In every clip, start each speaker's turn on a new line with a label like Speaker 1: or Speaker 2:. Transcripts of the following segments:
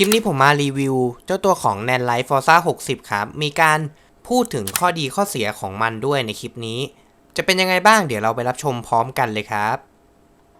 Speaker 1: ลิปนี้ผมมารีวิว เจ้าตัวของ n a n Life Forza 60 ครับ มีการพูดถึงข้อดีข้อเสียของมันด้วยในคลิปนี้ จะเป็นยังไงบ้างเดี๋ยวเราไปรับชมพร้อมกันเลยครับ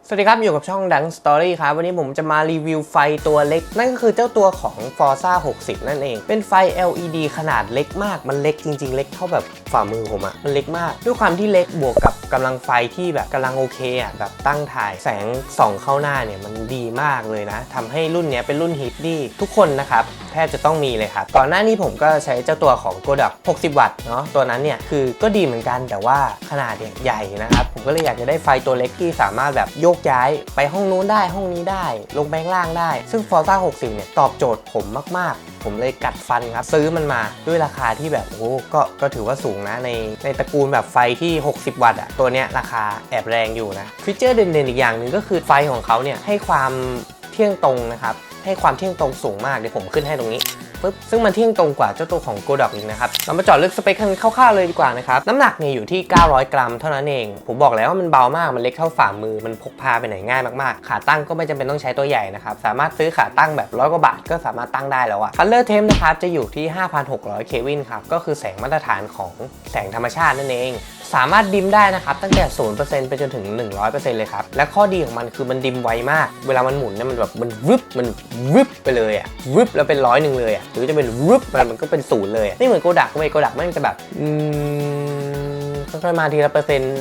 Speaker 1: สวัสดีครับ อยู่กับช่องดัง Story ครับ วันนี้ผมจะมารีวิวไฟตัวเล็ก นั่นก็คือเจ้าตัวของ Forza 60 นั่นเอง เป็นไฟ LED ขนาดเล็กมาก มันเล็กจริง ๆ เล็กเท่าแบบฝ่ามือผมอะมันเล็กมาก ด้วยความที่เล็กบวกกับกำลังไฟที่แบบกำลังโอเคอะแบบตั้งถ่ายแสงส่องเข้าหน้าเนี่ยมันดีมากเลยนะทำให้รุ่นเนี้ยเป็นรุ่นฮิตที่ทุกคนนะครับแทบจะต้องมีเลยครับ ก่อนหน้านี้ผมก็ใช้เจ้าตัวของ g o d o c 60 วัตต์เนาะตัวนั้นเนี่ยคือก็ดีเหมือนกันแต่ว่าขนาดเนี่ยใหญ่นะครับ ผมก็เลยอยากจะได้ไฟตัวเล็กที่สามารถแบบโยกย้ายไปห้องนู้นได้ห้องนี้ได้ ลงแบงล่างได้ ซึ่ง Forza 60 เนี่ยตอบโจทย์ผมมาก ๆ ผมเลยกัดฟันครับ ซื้อมันมาด้วยราคาที่แบบโอ้ก็ก็ถือว่าสูงนะในในตระกูลแบบไฟที่ 60 วัตต์อะตัวเนี้ยราคาแอบแรงอยู่นะฟีเจอร์เด่นๆอีกอย่างหนึ่งก็คือไฟของเขาเนี่ยให้ความ เที่ยงตรงนะครับ ให้ความเที่ยงตรงสูงมากเดี๋ยวผมขึ้นให้ตรงนี้ปึ๊บซึ่งมันเที่ยงตรงกว่าเจ้าตัวของโกดอกอีกนะครับ เรามาจาะลึกสเปคกันคร่าวๆเลยดีกว่านะครับ น้ำหนักเนี่ยอยู่ที่ 900 กรัมเท่านั้นเอง ผมบอกแล้วว่ามันเบามาก มันเล็กเท่าฝ่ามือ มันพกพาไปไหนง่ายมากๆ ขาตั้งก็ไม่จำเป็นต้องใช้ตัวใหญ่นะครับ สามารถซื้อขาตั้งแบบร้อยกว่าบาทก็สามารถตั้งได้แล้วอะคัลเลอร์เทมนะครับจะอยู่ที่ 5,600 เควินครับ ก็คือแสงมาตรฐานของแสงธรรมชาตินั่นเอง สามารถดิมได้นะครับ ตั้งแต่ 0%ไปจนถึง 100%เลยครับ และข้อดีของมันคือมันดิมไวมาก เวลามันหมุนเนี่ยมันแบบมันวึบมันวึบไปเลยอะวึบแล้วเป็นร้อยหนึ่งเลยอะหรือจะเป็นวึบมันมันก็เป็นศูนย์เลยไม่เหมือนโกดักเว้ยโกดักมันจะแบบอืมค่อยๆมาทีละเปอร์เซ็นต์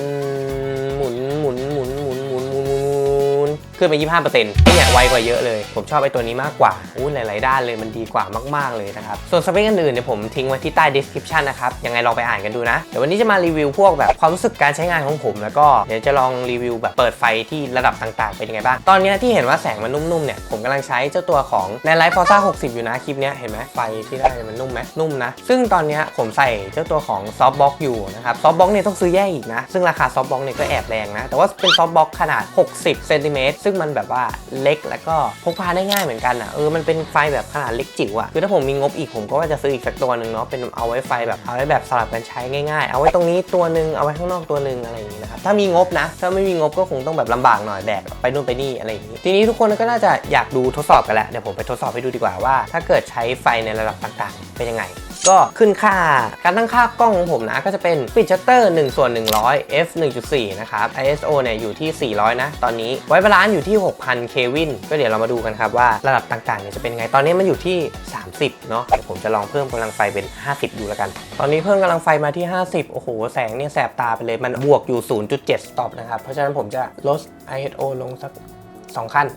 Speaker 1: ขึ้นไป 25%เปอร์เซ็นต์เนี่ยไวกว่าเยอะเลย ผมชอบไอ้ตัวนี้มากกว่าอู้หลาย ๆ ด้านเลยมันดีกว่ามาก ๆ เลยนะครับ ส่วนสเปคอื่นๆเนี่ยผมทิ้งไว้ที่ใต้ description นะครับ ยังไงลองไปอ่านกันดูนะ เดี๋ยววันนี้จะมารีวิวพวกแบบความรู้สึกการใช้งานของผม แล้วก็เดี๋ยวจะลองรีวิวแบบเปิดไฟที่ระดับต่าง ๆ เป็นยังไงบ้าง ตอนเนี้ยที่เห็นว่าแสงมันนุ่ม ๆ เนี่ย ผมกำลังใช้เจ้าตัวของในไลฟ์ฟอร์ซ่า60 อยู่นะคลิปนี้เห็นไหมไฟที่ได้มันนุ่มไหมนุ่มนะ ซึ่งตอนเนี้ยผมใส่เจ้าตัวของซอฟต์บ็อกอยู่นะครับซอฟต์บ็อกเนี่ยต้องซื้อแยกอีกนะซึ่งราคาซอฟต์บ็อกเนี่ยก็แอบแรงนะแต่ว่าเป็นซอฟต์บ็อกขนาด 60เซนติเมตรซงมันแบบว่าเล็กแล้วก็พกพาได้ง่ายเหมือนกันอะเออมันเป็นไฟแบบขนาดเล็กจิ๋วอะคือถ้าผมมีงบอีกผมก็ว่าจะซื้ออีกสักตัวหนึ่งเนาะเป็นเอาไว้ไฟแบบเอาไว้แบบสลับกันใช้ง่ายๆ เอาไว้ตรงนี้ตัวหนึ่งเอาไว้ข้างนอกตัวหนึ่งอะไรอย่างนี้นะครับถ้ามีงบนะ ถ้าไม่มีงบก็คงต้องแบบลำบากหน่อยแบกไปนู่นไปนี่อะไรอย่างนี้ ทีนี้ทุกคนก็น่าจะอยากดูทดสอบกันแหละเดี๋ยวผมไปทดสอบให้ดูดีกว่าว่า ถ้าเกิดใช้ไฟในระดับต่างๆเป็นยังไง ก็ขึ้นค่า การตั้งค่ากล้องของผมนะ ก็จะเป็นปิดชัตเตอร์1ส่วน100 f 1.4 นะครับ ISO เนี่ยอยู่ที่ 400 นะ ตอนนี้ไว้บาลานซ์อยู่ที่ 6,000เควินก็เดี๋ยวเรามาดูกันครับว่าระดับต่างๆเนี่ยจะเป็นไง ตอนนี้มันอยู่ที่ 30 เนาะเดี๋ยวผมจะลองเพิ่มกำลังไฟเป็น 50 ดูแล้วกัน ตอนนี้เพิ่มกำลังไฟมาที่ 50 โอ้โห แสงเนี่ยแสบตาไปเลย มันบวกอยู่ 0.7สต็อปนะครับ เพราะฉะนั้นผมจะลด ISO ลงสัก 2 ขั้น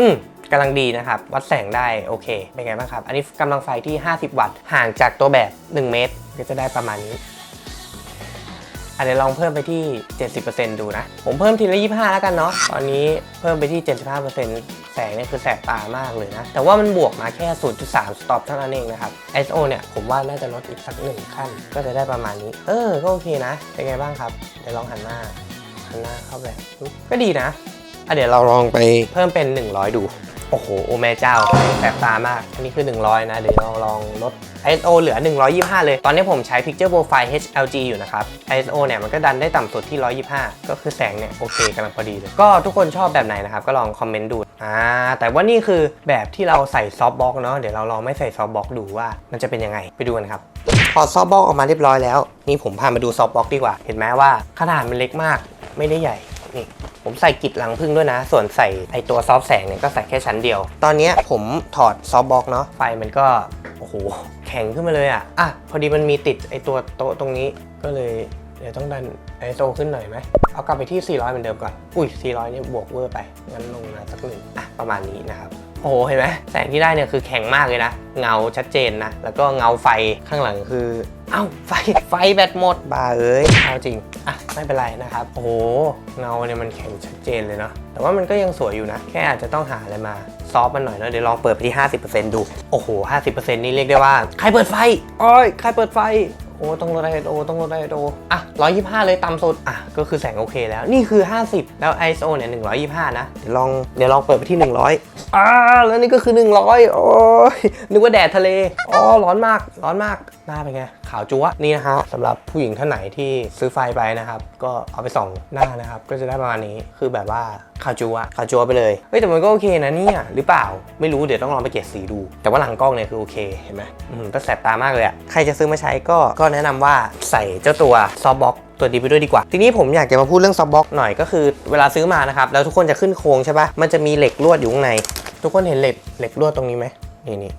Speaker 1: อืม กำลังดีนะครับ วัดแสงได้โอเค เป็นไงบ้างครับ อันนี้กำลังไฟที่ 50 วัตต์ ห่างจากตัวแบบ 1 เมตร ก็จะได้ประมาณนี้อันนี้ลองเพิ่มไปที่ 70%ดูนะ ผมเพิ่มทีละ25 แล้วกันเนาะ ตอนนี้เพิ่มไปที่ 75%แสงเนี่ยคือแสบตามากเลยนะ แต่ว่ามันบวกมาแค่ 0.3 สต็อปเท่านั้นเองนะครับ ISO เนี่ยผมว่าน่าจะลดอีกสักหนึ่งขั้น ก็จะได้ประมาณนี้ เออ ก็โอเคนะ เป็นไงบ้างครับ เดี๋ยวลองหันหน้า หันหน้าเข้าไป ก็ดีนะอะเดี๋ยวเราลองไปเพิ่มเป็น 100 ดู โอ้โห โอแม่เจ้าแสบตามาก อันนี้คือ 100 นะ เดี๋ยวเราลองลด ISO เหลือ 125 เลย ตอนนี้ผมใช้ Picture Profile HLG อยู่นะครับ ISO เนี่ยมันก็ดันได้ต่ำสุดที่ 125 ก็คือแสงเนี่ย โอเคกำลังพอดีเลย ก็ทุกคนชอบแบบไหนนะครับ ก็ลองคอมเมนต์ดู อ่า แต่ว่านี่คือแบบที่เราใส่ซอฟต์บ็อกเนาะ เดี๋ยวเราลองไม่ใส่ซอฟต์บ็อกดูว่ามันจะเป็นยังไง ไปดูกันครับพอซอฟต์บ็อกออกมาเรียบร้อยแล้ว นี่ผมพามาดูซอฟต์บ็อกดีกว่า เห็นไหมว่าขนาดมันเล็กมาก ไม่ได้ใหญ่ นี่ ผมใส่กิดลังพึ่งด้วยนะ ส่วนใส่ไอตัวซอฟแสงเนี่ยก็ใส่แค่ชั้นเดียว ตอนนี้ผมถอดซอฟบ็อกเนาะไฟมันก็โอ้โหแข็งขึ้นมาเลยอะอะพอดีมันมีติดไอตัวโต๊ะตรงนี้ก็เลยเดี๋ยวต้องดันไอโซขึ้นหน่อยไหม เอากลับไปที่ 400 เหมือนเดิมก่อน อุ้ย 400 นี่บวกเวอร์ไป งั้นลงมาสักหนึ่งอะ ประมาณนี้นะครับ โอ้โหเห็นไหมแสงที่ได้เนี่ยคือแข็งมากเลยนะ เงาชัดเจนนะ แล้วก็เงาไฟข้างหลังคือ เอ้าไฟไฟแบตหมดบ้าเอ้ยเอาจริงอะไม่เป็นไรนะครับ โอ้โหเงาเนี่ยมันแข็งชัดเจนเลยเนาะแต่ว่ามันก็ยังสวยอยู่นะ แค่อาจจะต้องหาอะไรมาซอฟมันหน่อยเนาะเดี๋ยวลองเปิดไปที่ 50%ดู โอ้โห 50%นี่เรียกได้ว่า ใครเปิดไฟ โอ้ย ใครเปิดไฟ โอ้ต้องลดไดโอต้องลดไดโออะ125เลยต่ำสุดอะก็คือแสงโอเคแล้วนี่คือ 50 แล้ว ISO เนี่ย125นะเดี๋ยวลองเดี๋ยวลองเปิดไปที่ 100อ่าแล้วนี่ก็คือ 100 โอ้ยนึกว่าแดดทะเลอ๋อร้อนมากร้อนมากหน้าเป็นไง ขาวจั๊วะนี่นะฮะสำหรับผู้หญิงท่านไหนที่ซื้อไฟไปนะครับ ก็เอาไปส่องหน้านะครับ ก็จะได้ประมาณนี้คือแบบว่าขาวจั๊วะขาวจั๊วะไปเลยเฮ้ยแต่มันก็โอเคนะเนี่ยหรือเปล่าไม่รู้เดี๋ยวต้องลองไปเก็บสีดู แต่ว่าหลังกล้องเนี่ยคือโอเคเห็นไหมอืมก็แสบตามากเลยอะใครจะซื้อมาใช้ก็ก็แนะนำว่าใส่เจ้าตัวซอฟบ็อกตัวดีไปด้วยดีกว่า ทีนี้ผมอยากจะมาพูดเรื่องซอฟบ็อกหน่อยก็คือเวลาซื้อมานะครับแล้วทุกคนจะขึ้นโครงใช่ปะมันจะมีเหล็กลวดอยู่ข้างใน ทุกคนเห็นเหล็กเหล็กลวดตรงนี้ไหมนี่นี่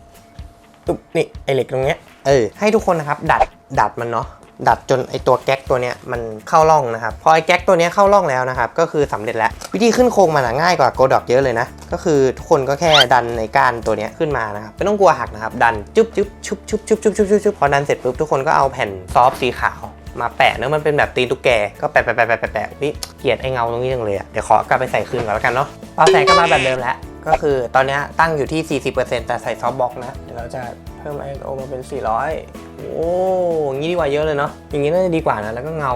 Speaker 1: ตุ๊บนี่ไอเหล็กตรงเนี้ย เออให้ทุกคนนะครับดัดดัดมันเนาะดัดจนไอตัวแก๊กตัวเนี้ยมันเข้าร่องนะครับ พอไอแก๊กตัวเนี้ยเข้าร่องแล้วนะครับ ก็คือสำเร็จแล้ว วิธีขึ้นโครงมันง่ายกว่าโกดอกเยอะเลยนะ ก็คือทุกคนก็แค่ดันในก้านตัวเนี้ยขึ้นมานะครับ ไม่ต้องกลัวหักนะครับ ดันจุ๊บจุ๊บชุบชุบชุบชุบชุบชุบชุบพอดันเสร็จปุ๊บทุกคนก็เอาแผ่นซอฟสีขาวมาแปะเนอะมันเป็นแบบตีนตุ๊กแก ก็แปะแปะแปะแปะแปะวิเกลียดไอเงาตรงนี้จังเลยอะ เดี๋ยวขอกลับไปใส่คืนก่อนแล้วกันเนาะเอาแสงก็มาแบบเดิมแล้ว ก็คือตอนนี้ตั้งอยู่ที่ 40%แต่ใส่ซอฟบ็อกนะ เดี๋ยวเราจะ เพิ่ม ISO มาเป็น 400 โอ้ยงี้ดีกว่าเยอะเลยเนาะ อย่างนี้น่าจะดีกว่านะ แล้วก็เงา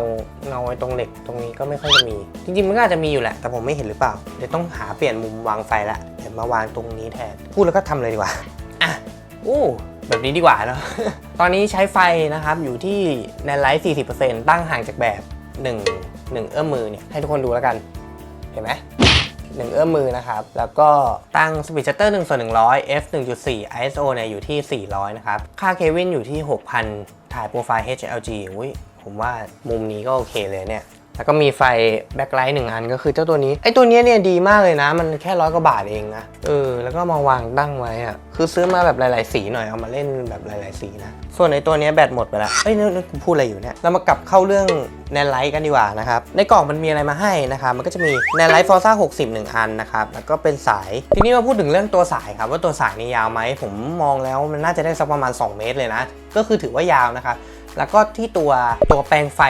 Speaker 1: เงาไอ้ตรงเหล็กตรงนี้ก็ไม่ค่อยจะมี จริงๆ มันก็อาจจะมีอยู่แหละ แต่ผมไม่เห็นหรือเปล่า เดี๋ยวต้องหาเปลี่ยนมุมวางไฟละ เดี๋ยวมาวางตรงนี้แทน พูดแล้วก็ทำเลยดีกว่า อะโอ้แบบนี้ดีกว่าเนาะ ตอนนี้ใช้ไฟนะครับอยู่ที่ในไลท์40%ตั้งห่างจากแบบ 1 1 เอื้อมมือเนี่ยให้ทุกคนดูแล้วกัน เห็นไหม หนึ่งเอื้อมมือนะครับ แล้วก็ตั้งสปีดชัตเตอร์1ส่วน100 f 1.4 ISO เนี่ยอยู่ที่ 400 นะครับ ค่าเควินอยู่ที่ 6,000 ถ่ายโปรไฟล์ HLG อุ้ยผมว่ามุมนี้ก็โอเคเลยเนี่ย แล้วก็มีไฟแบ็คไลท์หนึ่งอันก็คือเจ้าตัวนี้ไอ้ตัวนี้เนี่ยดีมากเลยนะ มันแค่ร้อยกว่าบาทเองนะเออแล้วก็มาวางตั้งไว้อะคือซื้อมาแบบหลาย ๆ สีหน่อยเอามาเล่นแบบหลาย ๆ สีนะ ส่วนไอตัวนี้แบตหมดไปแล้วเอ้ยนี่นี่กูพูดอะไรอยู่เนี่ยเรามากลับเข้าเรื่องแนนไลท์กันดีกว่านะครับในกล่องมันมีอะไรมาให้นะครับมันก็จะมีแนนไลท์ฟอร์ซ่า60 1อันนะครับแล้วก็เป็นสายทีนี้มาพูดถึงเรื่องตัวสายครับว่าตัวสายนี่ยาวไหมผมมองแล้วมันน่าจะได้สักประมาณ 2 เมตรเลยนะก็คือถือว่ายาวนะครับ แล้วก็ที่ตัวตัวแปลงไฟ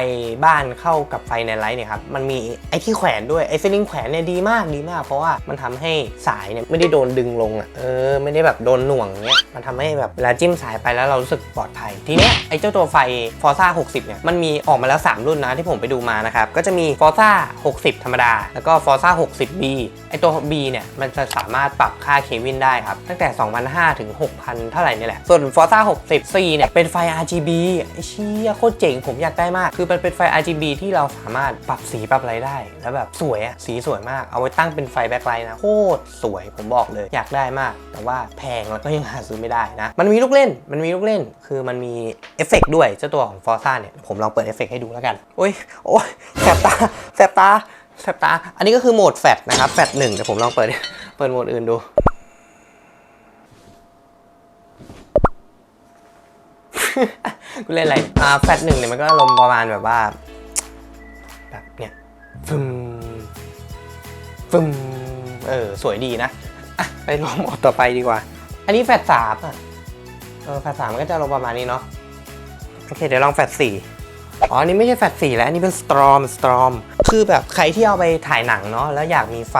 Speaker 1: บ้านเข้ากับไฟในไลท์เนี่ยครับมันมีไอ้ที่แขวนด้วยไอ้สลิงแขวนเนี่ยดีมากดีมาก เพราะว่ามันทำให้สายเนี่ยไม่ได้โดนดึงลงอะเออไม่ได้แบบโดนหน่วงเงี้ยมันทำให้แบบเวลาจิ้มสายไปแล้วเรารู้สึกปลอดภัย ทีเนี้ยไอ้เจ้าตัวไฟ Forza 60เนี่ยมันมีออกมาแล้ว 3 รุ่นนะที่ผมไปดูมานะครับก็จะมี Forza 60 ธรรมดา แล้วก็ Forza 60B ไอ้ตัว B เนี่ยมันจะสามารถปรับค่าเควินได้ครับตั้งแต่2,500ถึง6,000 เท่าไหร่นี่แหละส่วน Forza 60C เนี่ยเป็นไฟ RGB ไชี่ยโคตรเจ๋งผมอยากได้มาก คือมันเป็นไฟ RGB ที่เราสามารถปรับสีปรับอะไรได้ แล้วแบบสวยอะสีสวยมาก เอาไว้ตั้งเป็นไฟแบ็คไลท์นะ โคตรสวยผมบอกเลย อยากได้มาก แต่ว่าแพงแล้วก็ยังหาซื้อไม่ได้นะ มันมีลูกเล่น มันมีลูกเล่น คือมันมีเอฟเฟกด้วยเจ้าตัวของ Forza เนี่ย ผมลองเปิดเอฟเฟกให้ดูแล้วกัน โอ้ย โอ้ยแสบตาแสบตาแสบตา อันนี้ก็คือโหมดแฟตนะครับ แฟตหนึ่งเดี๋ยวผมลองเปิด เปิดโหมดอื่นดู กูเล่นอะไรอ่าแฟตหนึ่งเนี่ยมันก็ลมประมาณแบบว่า แบบเนี่ยฟึมฟึมเออ สวยดีนะอะไปลองโหมดต่อไปดีกว่า อันนี้แฟตสามอะเออแฟตสามมันก็จะลมประมาณนี้เนาะโอเค เดี๋ยวลองแฟตสี่อ๋อ อันนี้ไม่ใช่แฟตสี่แล้ว อันนี้เป็นสตรอมสตรอม คือแบบใครที่เอาไปถ่ายหนังเนาะแล้วอยากมีไฟ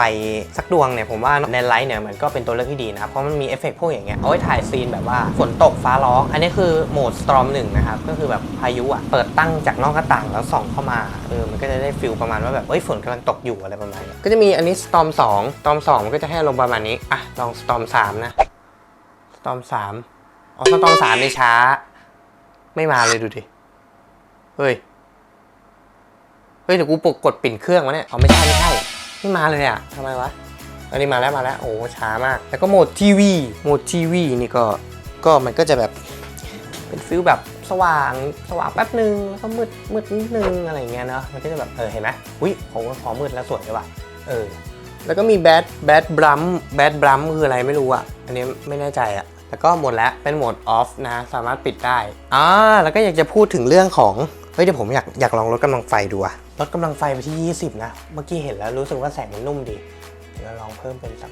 Speaker 1: สักดวงเนี่ยผมว่าในไลท์เนี่ยมันก็เป็นตัวเลือกที่ดีนะครับเพราะมันมีเอฟเฟกต์พวกอย่างเงี้ยเอาไว้ถ่ายซีนแบบว่าฝนตกฟ้าร้อง อันนี้คือโหมดสตรอมหนึ่งนะครับก็คือแบบพายุอะเปิดตั้งจากนอกหน้าต่างแล้วส่องเข้ามาเออมันก็จะได้ฟิลประมาณว่าแบบเอ้ยฝนกำลังตกอยู่อะไรประมาณนี้ก็จะมีอันนี้สตอมสองสตอมสองมันก็จะให้ลมณ์ประมาณนี้อะลองสตอมสามนะสตอมสามอ๋อสตอมสามในช้า ไม่มาเลยดูดิเฮ้ย เฮ้ยเดี๋ยวกูปกกดปิ่นเครื่องวะเนี่ยเอ๋อไม่ใช่ไม่ใช่ไม่มาเลยอะทำไมวะอันนี้มาแล้วมาแล้วโอ้ช้ามาก แล้วก็โหมดทีวีโหมดทีวีนี่ก็ก็มันก็จะแบบเป็นฟิลแบบสว่างสว่างแป๊บนึงแล้วก็มืดมืดนิดนึงอะไรเงี้ยเนาะมันก็จะแบบเออเห็นไหมอุ้ยผมพอมืดแล้วสวยเลยว่ะเออแล้วก็มีแบดแบดบรัมแบดบรัมคืออะไรไม่รู้อะอันนี้ไม่แน่ใจอะแล้วก็หมดแล้วเป็นโหมดออฟนะสามารถปิดได้อ่าแล้วก็อยากจะพูดถึงเรื่องของเฮ้ยเดี๋ยวผมอยากอยากลองลดกำลังไฟดูอะ ลดกำลังไฟไปที่ 20 นะ เมื่อกี้เห็นแล้วรู้สึกว่าแสงมันนุ่มดีเดี๋ยวลองเพิ่มเป็นสัก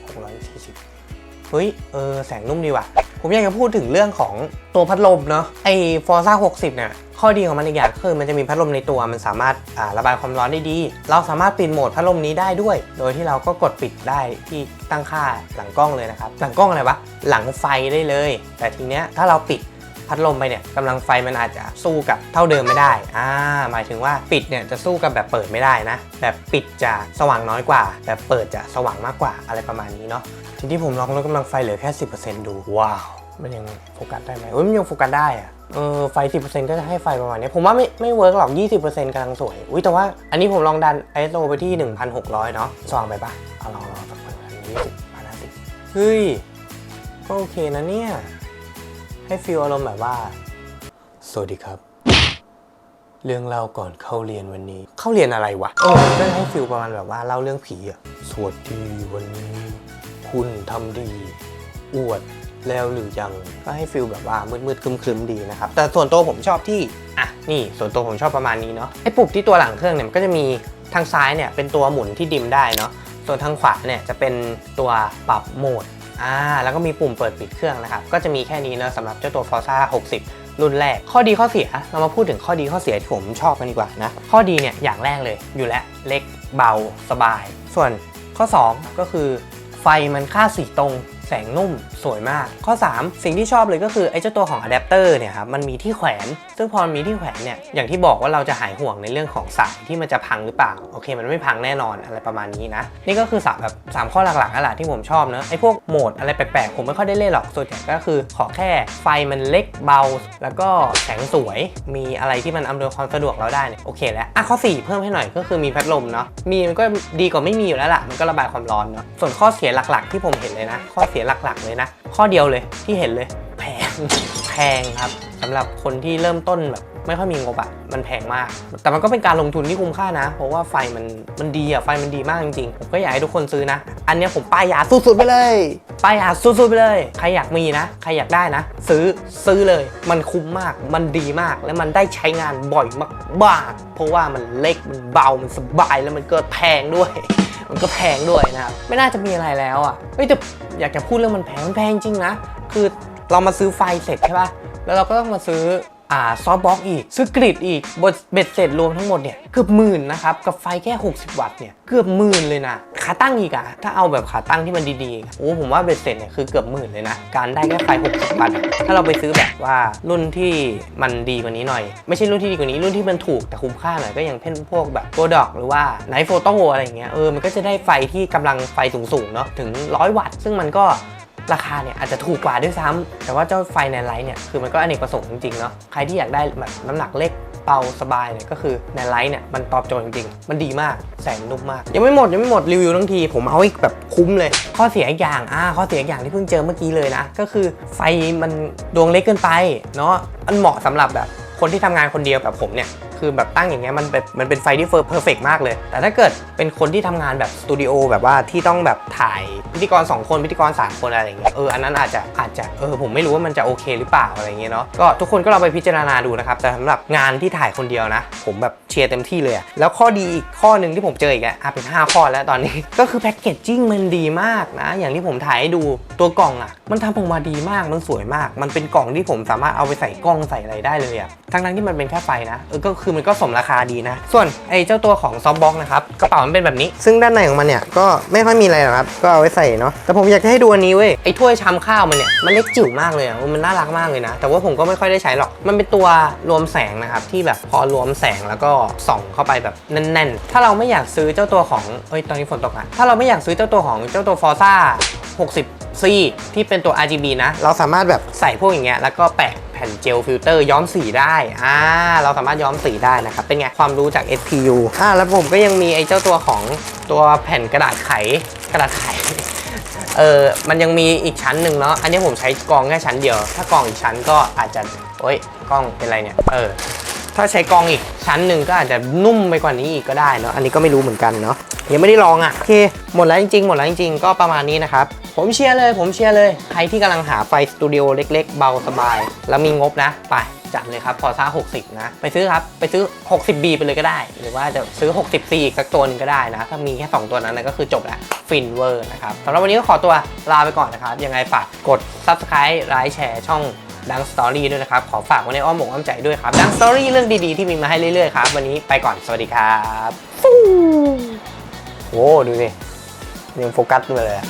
Speaker 1: 640 เฮ้ย เออ แสงนุ่มดีว่ะ ผมอยากจะพูดถึงเรื่องของตัวพัดลมเนาะ ไอ้ Forza 60 เนี่ย ข้อดีของมันอีกอย่างคือมันจะมีพัดลมในตัว มันสามารถอ่าระบายความร้อนได้ดี เราสามารถปิดโหมดพัดลมนี้ได้ด้วย โดยที่เราก็กดปิดได้ที่ตั้งค่าหลังกล้องเลยนะครับ หลังกล้องอะไรวะ หลังไฟได้เลย แต่ทีเนี้ยถ้าเราปิด พัดลมไปเนี่ยกำลังไฟมันอาจจะสู้กับเท่าเดิมไม่ได้อ่าหมายถึงว่าปิดเนี่ยจะสู้กับแบบเปิดไม่ได้นะ แบบปิดจะสว่างน้อยกว่า แบบเปิดจะสว่างมากกว่าอะไรประมาณนี้เนาะทีนี้ผมลองลดกำลังไฟเหลือแค่ 10%ดูว้าวมันยังโฟกัสได้ไหมเอ้ยมันยังโฟกัสได้อะเออไฟ 10%ก็จะให้ไฟประมาณนี้ ผมว่าไม่ไม่เวิร์กหรอก 20%กำลังสวย อุ้ยแต่ว่าอันนี้ผมลองดัน ISO ไปที่ 1,600 เนาะสว่างไปปะเอาลองลองสักคนอันนี้พันห้าสิบเฮ้ย ก็โอเคนะเนี่ย ให้ฟีลอารมณ์แบบว่า สวัสดีครับ เรื่องเล่าก่อนเข้าเรียนวันนี้ เข้าเรียนอะไรวะเออมันก็ให้ฟิลประมาณแบบว่าเล่าเรื่องผีอะสวัสดีวันนี้ คุณทำดี อวดแล้วหรือยังก็ให้ฟิลแบบว่ามืดๆครึมๆดีนะครับ แต่ส่วนตัวผมชอบที่อะนี่ส่วนตัวผมชอบประมาณนี้เนาะไอ้ปุ่มที่ตัวหลังเครื่องเนี่ยมันก็จะมีทางซ้ายเนี่ยเป็นตัวหมุนที่ดิมได้เนาะส่วนทางขวาเนี่ยจะเป็นตัวปรับโหมด อ่าแล้วก็มีปุ่มเปิดปิดเครื่องนะครับก็จะมีแค่นี้เนอะสำหรับเจ้าตัว Forza 60 รุ่นแรก ข้อดีข้อเสียเรามาพูดถึงข้อดีข้อเสียที่ผมชอบกันดีกว่านะข้อดีเนี่ยอย่างแรกเลยอยู่แล้วเล็กเบาสบาย ส่วนข้อ 2 ก็คือ ไฟมันค่าสีตรงแสงนุ่มสวยมาก ข้อ 3 สิ่งที่ชอบเลยก็คือไอ้เจ้าตัวของอะแดปเตอร์เนี่ยครับมันมีที่แขวนซึ่งพอมีที่แขวนเนี่ยอย่างที่บอกว่าเราจะหายห่วงในเรื่องของสายที่มันจะพังหรือเปล่าโอเค มันไม่พังแน่นอนอะไรประมาณนี้นะ นี่ก็คือสามแบบสามข้อหลักๆนั่นแหละที่ผมชอบเนอะไอ้พวกโหมดอะไรแปลกๆผมไม่ค่อยได้เล่นหรอกส่วนใหญ่ก็คือขอแค่ไฟมันเล็กเบา แล้วก็แสงสวยมีอะไรที่มันอำนวยความสะดวกเราได้เนี่ยโอเคแล้วอะข้อ 4 เพิ่มให้หน่อยก็คือมีพัดลมเนาะมีมันก็ดีกว่าไม่มีอยู่แล้วล่ะมันก็ระบายความร้อนเนาะส่วนข้อเสียหลักๆ ที่ผมเห็นเลยนะ ข้อเสียหลักๆเลยนะ ข้อเดียวเลยที่เห็นเลยแพง แพงครับสำหรับคนที่เริ่มต้นแบบไม่ค่อยมีงบอะมันแพงมาก แต่มันก็เป็นการลงทุนที่คุ้มค่านะ เพราะว่าไฟมันมันดีอะไฟมันดีมากจริงๆ ผมก็อยากให้ทุกคนซื้อนะ อันเนี้ยผมป้ายยาสุดๆไปเลย ป้ายยาสุดๆไปเลย ใครอยากมีนะ ใครอยากได้นะ ซื้อซื้อเลย มันคุ้มมาก มันดีมาก และมันได้ใช้งานบ่อยมากๆ เพราะว่ามันเล็ก มันเบา มันสบาย แล้วมันก็แพงด้วยมันก็แพงด้วยนะครับ ไม่น่าจะมีอะไรแล้วอะเฮ้ยแต่อยากจะพูดเรื่องมันแพง มันแพงจริงนะ คือ เรามาซื้อไฟเสร็จใช่ป่ะ แล้วเราก็ต้องมาซื้ออ่าซอฟต์บ็อกอีก ซื้อกริดอีกบทเบ็ดเสร็จรวมทั้งหมดเนี่ยเกือบหมื่นนะครับ กับไฟแค่ 60 วัตต์เนี่ยเกือบหมื่นเลยนะ ขาตั้งอีกอะถ้าเอาแบบขาตั้งที่มันดีๆ โอ้ผมว่าเบ็ดเสร็จเนี่ยคือเกือบหมื่นเลยนะ การได้แค่ไฟ 60 วัตต์ถ้าเราไปซื้อแบบว่ารุ่นที่มันดีกว่านี้หน่อย ไม่ใช่รุ่นที่ดีกว่านี้รุ่นที่มันถูกแต่คุ้มค่าหน่อยก็อย่างเช่นพวกแบบโปรดอกหรือว่าไนท์โฟโต้อะไรอย่างเงี้ยเออมันก็จะได้ไฟที่กำลังไฟสูงๆเนาะถึง 100 วัตต์ ซึ่งมันก็ ราคาเนี่ยอาจจะถูกกว่าด้วยซ้ำแต่ว่าเจ้าไฟแนนไลท์เนี่ยคือมันก็อเนกประสงค์จริงๆเนาะใครที่อยากได้แบบน้ำหนักเล็กเบาสบายเนี่ยก็คือแนนไลท์เนี่ยมันตอบโจทย์จริงๆ มันดีมากแสงนุ่มมาก ยังไม่หมดยังไม่หมดรีวิวทั้งที ผมเอาอีกแบบคุ้มเลย ข้อเสียอีกอย่างอ่าข้อเสียอีกอย่างที่เพิ่งเจอเมื่อกี้เลยนะ ก็คือไฟมันดวงเล็กเกินไปเนาะมันเหมาะสำหรับแบบคนที่ทำงานคนเดียวแบบผมเนี่ย คือแบบตั้งอย่างเงี้ยมันเป็นมันเป็นไฟที่เฟอร์เพอร์เฟกมากเลย แต่ถ้าเกิดเป็นคนที่ทำงานแบบสตูดิโอแบบว่าที่ต้องแบบถ่ายพิธีกร 2 คนพิธีกร 3 คนอะไรอย่างเงี้ยเอออันนั้นอาจจะอาจจะเออผมไม่รู้ว่ามันจะโอเคหรือเปล่าอะไรอย่างเงี้ยเนาะก็ทุกคนก็ลองไปพิจารณาดูนะครับแต่สำหรับงานที่ถ่ายคนเดียวนะ ผมแบบเชียร์เต็มที่เลยแล้วข้อดีอีกข้อหนึ่งที่ผมเจออีกอะอะเป็น 5 ข้อแล้วตอนนี้ก็คือแพ็กเกจจิ้งมันดีมากนะ อย่างที่ผมถ่ายให้ดูตัวกล่องอะมันทำออกมาดีมากมันสวยมาก มันเป็นกล่องที่ผมสามารถเอาไปใส่กล้องใส่อะไรได้เลยอะทั้งนั้นที่มันเป็นแค่ไฟนะเออก็คือมันก็สมราคาดีนะ ส่วนไอ้เจ้าตัวของซอฟบ็อกนะครับกระเป๋ามันเป็นแบบนี้ ซึ่งด้านในของมันเนี่ยก็ไม่ค่อยมีอะไรหรอกครับ ก็เอาไว้ใส่เนาะแต่ผมอยากจะให้ดูอันนี้เว้ยไอ้ถ้วยชามข้าวมันเนี่ยมันเล็กจิ๋วมากเลยอะมันน่ารักมากเลยนะ แต่ว่าผมก็ไม่ค่อยได้ใช้หรอกมันเป็นตัวรวมแสงนะครับที่แบบพอรวมแสงแล้วก็ส่องเข้าไปแบบแน่นๆ ถ้าเราไม่อยากซื้อเจ้าตัวของเอ้ยตอนนี้ฝนตกอะถ้าเราไม่อยากซื้อเจ้าตัวของเจ้าตัว Forza 60 C ที่เป็นตัว RGB นะ เราสามารถแบบใส่พวกอย่างเงี้ยแล้วก็แปะ ผ่นเจลฟิลเตอร์ย้อมสีได้อ่าเราสามารถย้อมสีได้นะครับ เป็นไง ความรู้จาก SPU อ่าแล้วผมก็ยังมีไอ้เจ้าตัวของตัวแผ่นกระดาษไขกระดาษไขเออมันยังมีอีกชั้นหนึ่งเนาะอันนี้ผมใช้กองแค่ชั้นเดียว ถ้ากองอีกชั้นก็อาจจะโอ๊ยกล้องเป็นไรเนี่ยเออ ถ้าใช้กองอีกชั้นหนึ่งก็อาจจะนุ่มไปกว่านี้อีกก็ได้เนาะอันนี้ก็ไม่รู้เหมือนกันเนาะยังไม่ได้ลองอะโอเคหมดแล้วจริงๆหมดแล้วจริงๆก็ประมาณนี้นะครับผมเชียร์เลยผมเชียร์เลย ใครที่กำลังหาไฟสตูดิโอเล็ก ๆ เบาสบาย แล้วมีงบนะ ไปจัดเลยครับพอซ่า60 นะ ไปซื้อครับ ไปซื้อ 60B ไปเลยก็ได้ หรือว่าจะซื้อ 60C อีกสักตัวหนึงก็ได้นะ ถ้ามีแค่ 2 ตัวนั้นนะก็คือจบแล้วฟินเวอร์นะครับสำหรับวันนี้ก็ขอตัวลาไปก่อนนะครับ ยังไงฝากกด Subscribe ไลค์แชร์ช่อง ดังสตอรี่ด้วยนะครับ ขอฝากไว้ในอ้อมอกอ้อมใจด้วยครับ ดังสตอรี่เรื่องดีๆที่มีมาให้เรื่อยๆครับ วันนี้ไปก่อน สวัสดีครับฟู้โว้ดูสิยังโฟกัสเลยอะ